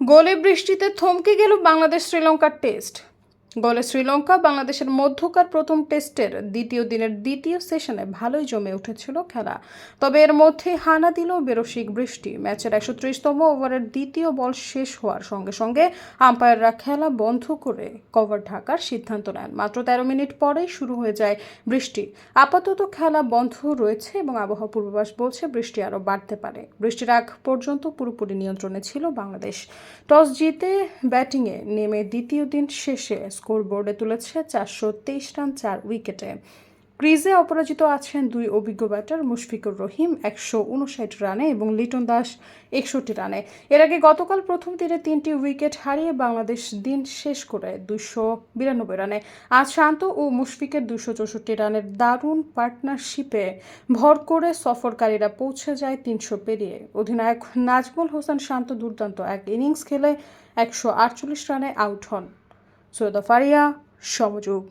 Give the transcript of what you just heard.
গোলে বৃষ্টিতে থমকে গেল বাংলাদেশ শ্রীলঙ্কার টেস্ট। গোলে শ্রীলঙ্কা বাংলাদেশের মধ্যকার প্রথম টেস্টের দ্বিতীয় দিনের দ্বিতীয় সেশনে ভালোই জমে উঠেছিল খেলা। তবে এর মধ্যে হানা দিল বেরসিক বৃষ্টি। ম্যাচের একশো ত্রিশতম ওভারের দ্বিতীয় বল শেষ হওয়ার সঙ্গে সঙ্গে আম্পায়াররা খেলা বন্ধ করে কভার ঢাকার সিদ্ধান্ত নেন। মাত্র তেরো মিনিট পরেই শুরু হয়ে যায় বৃষ্টি। আপাতত খেলা বন্ধ রয়েছে এবং আবহাওয়া পূর্বাভাস বলছে বৃষ্টি আরও বাড়তে পারে। বৃষ্টির আগ পর্যন্ত পুরোপুরি নিয়ন্ত্রণে ছিল বাংলাদেশ। টস জিতে ব্যাটিংয়ে নেমে দ্বিতীয় দিন শেষে স্কোরবোর্ডে তুলেছে চারশো তেইশ রান চার উইকেটে। ক্রিজে অপরাজিত আছেন দুই অভিজ্ঞ ব্যাটার মুশফিকুর রহিম একশো উনষাট রানে এবং লিটন দাস একষট্টি রানে। এর আগে গতকাল প্রথম দিনে তিনটি উইকেট হারিয়ে বাংলাদেশ দিন শেষ করে দুশো বিরানব্বই রানে। আজ শান্ত ও মুশফিকের দুশো চৌষট্টি রানের দারুণ পার্টনারশিপে ভর করে সফরকারীরা পৌঁছে যায় তিনশো পেরিয়ে। অধিনায়ক নাজমুল হোসেন শান্ত দুর্দান্ত এক ইনিংস খেলে একশো আটচল্লিশ রানে আউট হন। সৈয়দা ফারিয়া সমযোগ।